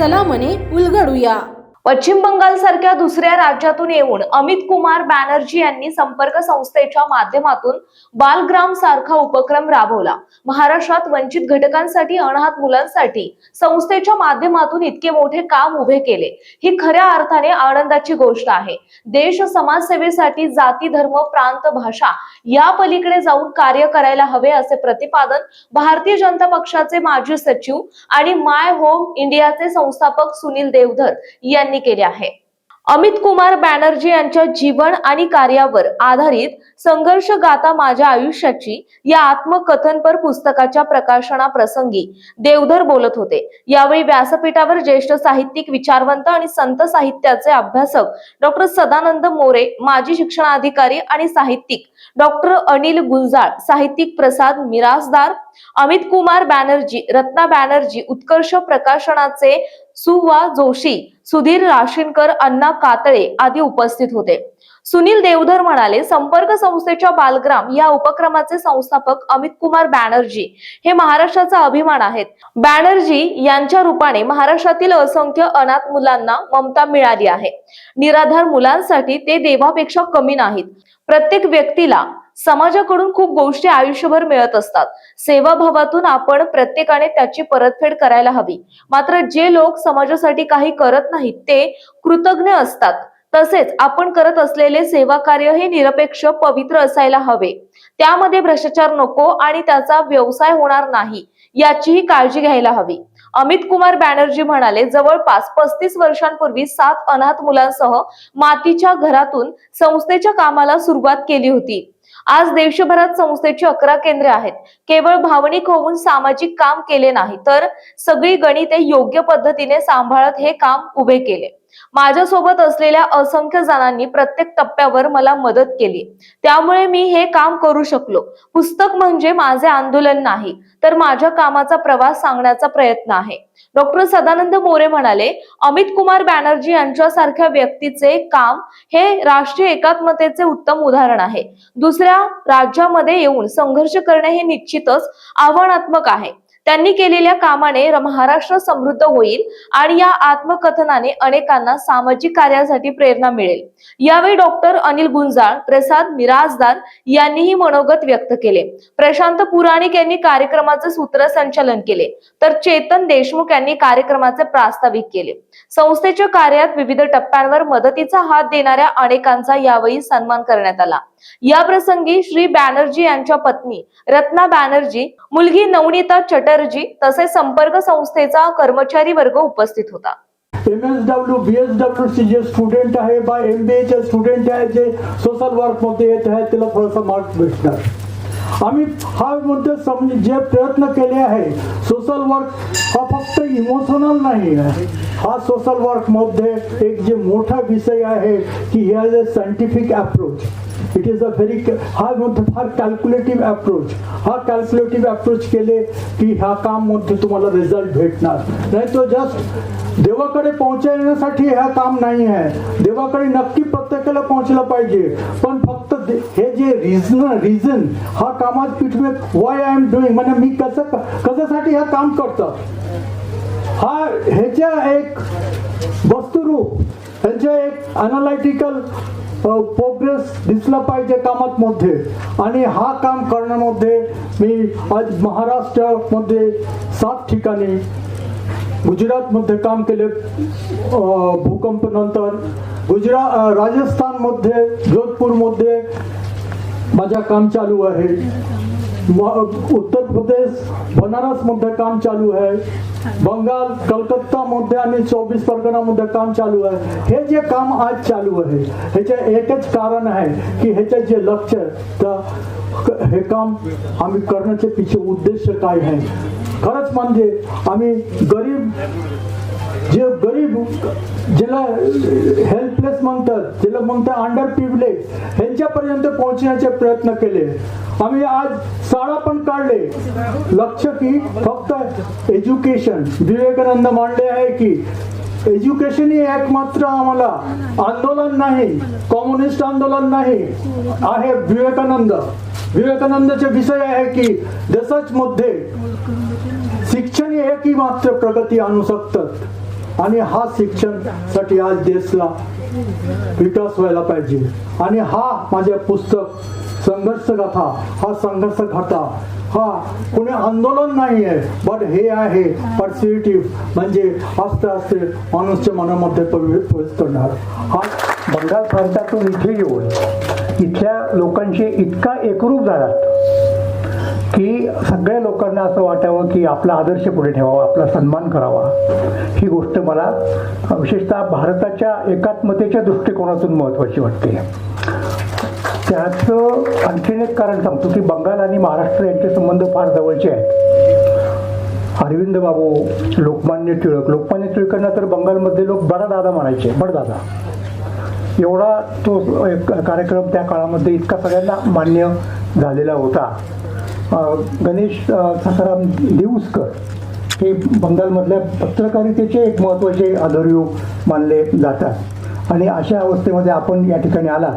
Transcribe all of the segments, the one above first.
चला मने उलगडूया. पश्चिम बंगाल सारख्या दुसऱ्या राज्यातून येऊन अमित कुमार बॅनर्जी यांनी संपर्क संस्थेच्या माध्यमातून बालग्राम सारखा उपक्रम राबवला. महाराष्ट्रात वंचित घटकांसाठी अनाथ मुलांसाठी संस्थेच्या माध्यमातून इतके मोठे काम उभे केले. ही खऱ्या अर्थाने आनंदाची गोष्ट आहे. देश समाजसेवेसाठी जाती धर्म प्रांत भाषा या पलीकडे जाऊन कार्य करायला हवे असे प्रतिपादन भारतीय जनता पक्षाचे माजी सचिव आणि माय होम इंडियाचे संस्थापक सुनील देवधर यांनी केले आहे. अमित कुमार बॅनर्जी यांच्या जीवन आणि कार्यावर आधारित संघर्ष गाथा माझ्या आयुष्याची या आत्मकथनपर पुस्तकाच्या प्रकाशनाप्रसंगी देवधर बोलत होते. यावेळी व्यासपीठावर ज्येष्ठ साहित्यिक विचारवंत आणि संत साहित्याचे अभ्यासक डॉक्टर सदानंद मोरे माजी शिक्षणाधिकारी आणि साहित्यिक डॉक्टर अनिल गुंजाळ साहित्यिक प्रसाद मिरासदार अमित कुमार बॅनर्जी रत्ना बॅनर्जी उत्कर्ष प्रकाशनाचे सुवा जोशी सुधीर राशीनकर अण्णा कातळे आदी उपस्थित होते. सुनील देवधर म्हणाले संपर्क संस्थेच्या बालग्राम या उपक्रमाचे संस्थापक अमित कुमार बॅनर्जी हे महाराष्ट्राचा अभिमान आहेत. बॅनर्जी यांच्या रूपाने महाराष्ट्रातील असंख्य अनाथ मुलांना ममता मिळाली आहे. निराधार मुलांसाठी ते देवापेक्षा कमी नाहीत. प्रत्येक व्यक्तीला समाजाकडून खूप गोष्टी आयुष्यभर मिळत असतात. सेवाभावातून आपण प्रत्येकाने त्याची परतफेड करायला हवी. मात्र जे लोक समाजासाठी काही करत नाहीत ते कृतज्ञ असतात. तसेच आपण करत असलेले सेवा कार्य हे निरपेक्ष पवित्र असायला हवे. त्यामध्ये भ्रष्टाचार नको आणि त्याचा व्यवसाय होणार नाही याचीही काळजी घ्यायला हवी. अमित कुमार बॅनर्जी म्हणाले जवळपास पस्तीस वर्षांपूर्वी सात अनाथ मुलांसह मातीच्या घरातून संस्थेच्या कामाला सुरुवात केली होती. आज देशभरात संस्थेची अकरा केंद्रे आहेत. केवळ भावनिक होऊन सामाजिक काम केले नाही तर सगळी गणिते योग्य पद्धतीने सांभाळत हे काम उभे केले. माझ्यासोबत असलेल्या असंख्य जणांनी प्रत्येक टप्प्यावर मला मदत केली. त्यामुळे मी हे काम करू शकलो. पुस्तक म्हणजे माझे आंदोलन नाही तर माझ्या कामाचा प्रवास सांगण्याचा प्रयत्न आहे. डॉक्टर सदानंद मोरे म्हणाले अमित कुमार बॅनर्जी यांच्यासारख्या व्यक्तीचे काम हे राष्ट्रीय एकात्मतेचे उत्तम उदाहरण आहे. दुसऱ्या राज्यामध्ये येऊन संघर्ष करणे हे निश्चितच आव्हानात्मक आहे. त्यांनी केलेल्या कामाने महाराष्ट्र समृद्ध होईल आणि या आत्मकथनाने अनेकांना सामाजिक कार्यासाठी प्रेरणा मिळेल. यावेळी डॉक्टर अनिल गुंजाळ प्रसाद मिराजदार यांनीही मनोगत व्यक्त केले. प्रशांत पुराणिक यांनी कार्यक्रमाचे सूत्रसंचालन केले. तर चेतन देशमुख यांनी कार्यक्रमाचे प्रास्ताविक केले. संस्थेच्या कार्यात विविध टप्प्यांवर मदतीचा हात देणाऱ्या अनेकांचा यावेळी सन्मान करण्यात आला. या प्रसंगी श्री बॅनर्जी यांच्या पत्नी रत्ना बॅनर्जी मुलगी नवनीता चटर्जी तसेच संपर्क संस्थेचा कर्मचारी वर्ग उपस्थित होता. M S W B S डब्ल्यूचे जे स्टुडंट आहे बा एम बी एचे स्टुडंट आहे जे सोशल वर्कमध्ये येत आहे त्याला थोडासा मार्क्स भेटणार. आम्ही हा मुद्दे समज जे प्रयत्न केले आहे सोशल वर्क हा फक्त इमोशनल नाही आहे. हा सोशल वर्कमध्ये एक जे मोठा विषय आहे की ही has a scientific approach it is a very हा मध्ये फार कॅल्क्युलेटिव्ह अप्रोच हा कॅल्क्युलेटिव्ह अप्रोच केले की ह्या काममध्ये तुम्हाला रिझल्ट भेटणार. नाही तो जस्ट देवाकडे पोहोचण्यासाठी हा काम नाही आहे. देवाकडे नक्की प्रत्येकाला पोहोचलं पाहिजे. पण फक्त हे जे रिझन रिझन हा कामात पिठवे वाय आय एम डुईंग म्हणजे मी कसं कशासाठी हे काम करतो हा ह्याच्या एक वस्तुरूप ह्याच्या एक अनालायटिकल प्रोग्रेस दिसला पाहिजे कामात मध्ये आणि हा काम करण्यामध्ये मी आज महाराष्ट्रामध्ये सात ठिकाणी गुजरातमध्ये काम केले. भूकंपनंतर गुजरा राजस्थानमध्ये जोधपूरमध्ये माझं काम चालू आहे. उत्तर प्रदेश बनारसमध्ये काम चालू आहे बंगाल कलकत्तामध्ये आणि चोवीस परगणामध्ये काम चालू आहे हे जे काम आज चालू आहे ह्याचे एकच कारण आहे की ह्याचे जे लक्ष तर हे काम आम्ही करण्याचे पिछे उद्देश काय आहे खरंच म्हणजे आम्ही गरीब जे गरीब ज्याला हेल्पलेस म्हणतात ज्याला म्हणतात अंडर प्रिव्हिलेज ह्यांच्यापर्यंत पोहोचण्याचे प्रयत्न केले. आम्ही आज शाळा पण काढले. लक्ष की फक्त एज्युकेशन विवेकानंद मांडले आहे की एज्युकेशन ही एकमात्र आम्हाला आंदोलन नाही कम्युनिस्ट आंदोलन नाही आहे विवेकानंद. विवेकानंदचे विषय आहे की देशाच मध्ये शिक्षण हे एकही मात्र प्रगती आणू शकतात. आणि हा शिक्षणसाठी आज देशला विकास व्हायला पाहिजे. आणि हा माझे पुस्तक संघर्ष गाथा हा संघर्ष गाथा हा कोणी आंदोलन नाही आहे बट हे आहे पर्सिटिव्ह म्हणजे आस्ते आस्ते माणूसच्या मनामध्ये प्रवेश करणार. हा बंगाल प्रांतातून इथे येऊन इथल्या लोकांशी इतका एकरूप झाला की सगळ्या लोकांना असं वाटावं की आपला आदर्श पुढे ठेवावा आपला सन्मान करावा. ही गोष्ट मला विशेषतः भारताच्या एकात्मतेच्या दृष्टिकोनातून महत्त्वाची वाटते. त्याचं आणखीन एक कारण सांगतो की बंगाल आणि महाराष्ट्र यांचे संबंध फार जवळचे आहेत. अरविंद बाबू लोकमान्य टिळक लोकमान्य टिळकांना तर बंगालमधले लोक बडा दादा म्हणायचे बडदादा एवढा तो एक कार्यक्रम त्या काळामध्ये इतका सगळ्यांना मान्य झालेला होता. गणेश सखाराम दिवसकर हे बंगालमधल्या पत्रकारितेचे एक महत्त्वाचे आधारयोग मानले जातात. आणि अशा अवस्थेमध्ये आपण या ठिकाणी आला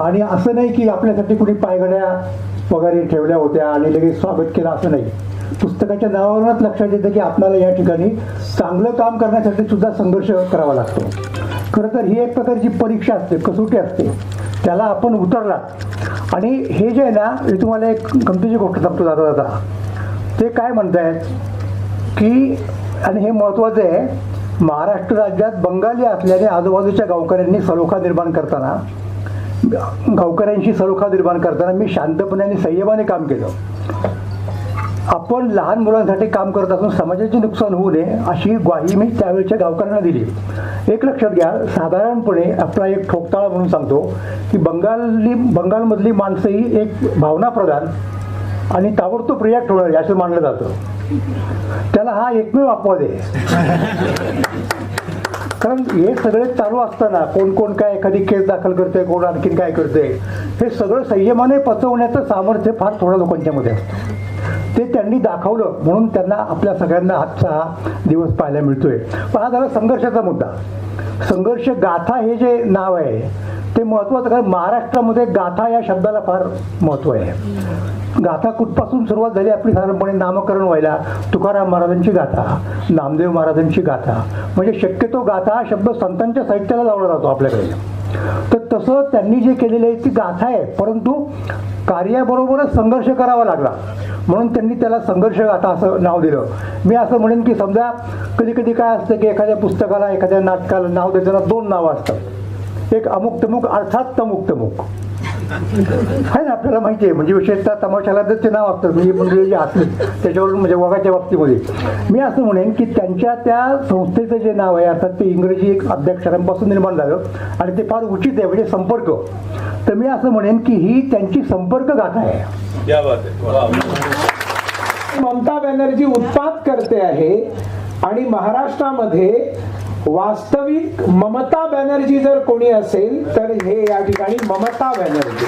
आणि असं नाही की आपल्यासाठी कुणी पायघड्या वगैरे ठेवल्या होत्या आणि लगेच स्वागत केलं असं नाही. पुस्तकाच्या नावावरूनच लक्षात येतं की आपल्याला या ठिकाणी चांगलं काम करण्यासाठी सुद्धा संघर्ष करावा लागतो. खरं तर ही एक प्रकारची परीक्षा असते कसोटी असते. त्याला आपण उतरला आणि हे जे आहे ना हे तुम्हाला एक गमतीची गोष्ट सांगतो जाता जाता ते काय म्हणतायत? की आणि हे महत्त्वाचं आहे महाराष्ट्र राज्यात बंगाली असल्याने आजूबाजूच्या गावकऱ्यांनी सलोखा निर्माण करताना गावकऱ्यांशी सलोखा निर्माण करताना मी शांतपणे आणि संयमाने काम केलं. आपण लहान मुलांसाठी काम करत असून समाजाचे नुकसान होऊ नये अशी ग्वाही मी त्यावेळच्या गावकऱ्यांना दिली. एक लक्षात घ्या साधारणपणे आपला एक ठोकताळा म्हणून सांगतो की बंगाली बंगालमधली माणसं ही एक भावनाप्रधान आणि ताबडतोब रिॲक्ट होणार असं मानलं जातं. त्याला हा एकमेव अपवाद आहे. कारण हे सगळे चालू असताना कोण कोण काय एखादी केस दाखल करते कोण आणखीन काय करते हे सगळं संयमाने पचवण्याचं सामर्थ्य फार थोड्या लोकांच्यामध्ये असतं. ते त्यांनी दाखवलं. म्हणून त्यांना आपल्या सगळ्यांना आजचा हा दिवस पाहायला मिळतोय. पण हा झाला संघर्षाचा मुद्दा. संघर्ष गाथा हे जे नाव आहे ते महत्वाचं कारण महाराष्ट्रामध्ये गाथा या शब्दाला फार महत्त्व आहे. गाथा कुठपासून सुरुवात झाली आपली साधारणपणे नामकरण व्हायला? तुकाराम महाराजांची गाथा नामदेव महाराजांची गाथा. म्हणजे शक्यतो गाथा हा शब्द संतांच्या साहित्याला लावला जातो आपल्याकडे. तर तसं त्यांनी जे केलेलं आहे ती गाथा आहे. परंतु कार्याबरोबरच संघर्ष करावा लागला. म्हणून त्यांनी त्याला संघर्ष गाथा असं नाव दिलं. मी असं म्हणेन की समजा कधी कधी काय असतं की एखाद्या पुस्तकाला एखाद्या नाटकाला नाव देताना दोन नावं असतात. एक अमुक तमुक अर्थात तमुक तमुक आहे ना आपल्याला माहिती आहे. म्हणजे विशेषतः तमाशाला तर ते नाव असतं. म्हणजे मंडळी जे असले त्याच्यावरून म्हणजे वगाच्या बाबतीमध्ये. मी असं म्हणेन की त्यांच्या त्या संस्थेचं जे नाव आहे अर्थात ते इंग्रजी एक अध्यक्षरांपासून निर्माण झालं आणि ते फार उचित आहे. म्हणजे संपर्क. तर मी असं म्हणेन की ही त्यांची संपर्क गाथा आहे. क्या बात है वाह. ममता बॅनर्जी उत्पात करते आहे आणि महाराष्ट्रामध्ये वास्तविक ममता बॅनर्जी जर कोणी असेल तर हे या ठिकाणी ममता बॅनर्जी.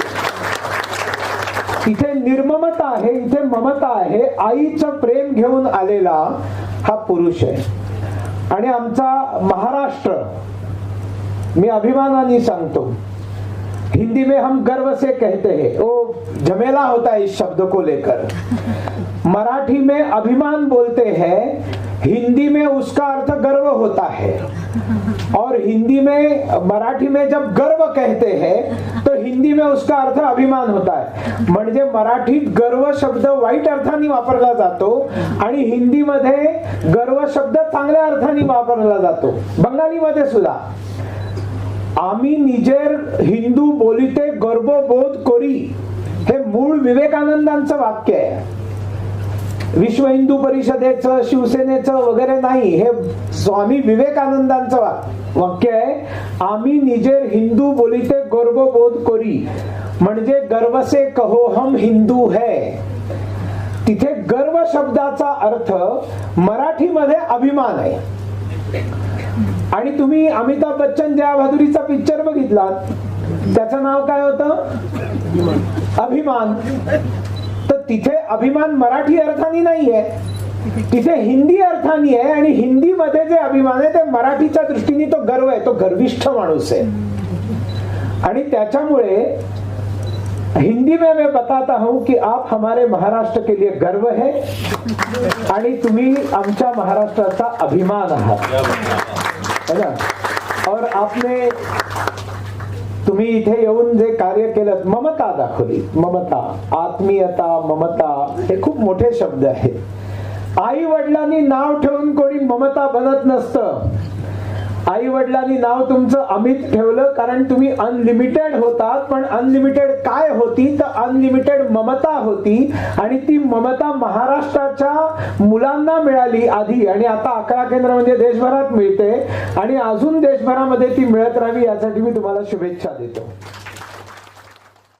इथे निर्ममता आहे इथे ममता आहे. आईचं प्रेम घेऊन आलेला हा पुरुष आहे. आणि आमचा महाराष्ट्र मी अभिमानाने सांगतो हिंदी में हम गर्व से कहते हैं. ओ झमेला होता है इस शब्द को लेकर. मराठी में अभिमान बोलते हैं हिंदी में उसका अर्थ गर्व होता है। और हिंदी में मराठी में जब गर्व कहते हैं तो हिंदी में उसका अर्थ अभिमान होता है। म्हणजे मराठीत गर्व शब्द वाईट अर्थाने वापरला जातो आणि हिंदीमध्ये गर्व शब्द चांगल्या अर्थाने वापरला जातो. बंगालीमध्ये सुद्धा. आम्ही निजेर हिंदू बोलिते गर्वबोध करी हे मूळ विवेकानंदांचं वाक्य आहे. विश्व हिंदू परिषदेचं शिवसेनेचं वगैरे नाही हे स्वामी विवेकानंदांचं वा- वाक्य आहे. आम्ही निजेर हिंदू बोलिते गर्वबोध करी. म्हणजे गर्वसे कहो हम हिंदू है. तिथे गर्व शब्दाचा अर्थ मराठीमध्ये अभिमान आहे. आणि तुम्ही अमिताभ बच्चन जया भादुरीचा पिक्चर बघितला त्याचं नाव काय होतं? अभिमान. तिथे अभिमान मराठी अर्थाने नाहीये. तिथे हिंदी अर्थाने आहे आणि हिंदीमध्ये जे अभिमान आहे ते मराठीच्या दृष्टीने तो गर्व आहे. तो गर्विष्ठ माणूस आहे. आणि त्याच्यामुळे हिंदी में मैं बताता हूं कि आप हमारे महाराष्ट्र के लिए गर्व है आणि तुम्ही आमच्या महाराष्ट्राचा अभिमान आहात. है ना? और आपने तुम्ही इथे येऊन जे कार्य केलं ममता दाखवली. ममता आत्मीयता ममता हे खूप मोठे शब्द आहेत. आई वडिलांनी नाव ठेवून कोणी ममता बनत नसतं. आई वडिलांनी नाव तुमचं अमित ठेवलं कारण तुम्ही अनलिमिटेड होतात. पण अनलिमिटेड काय होती? तर अनलिमिटेड ममता होती आणि ती ममता महाराष्ट्राच्या मुलांना मिळाली आधी आणि आता अकरा केंद्र म्हणजे देशभरात मिळते आणि अजून देशभरामध्ये ती मिळत राहावी यासाठी मी तुम्हाला शुभेच्छा देतो.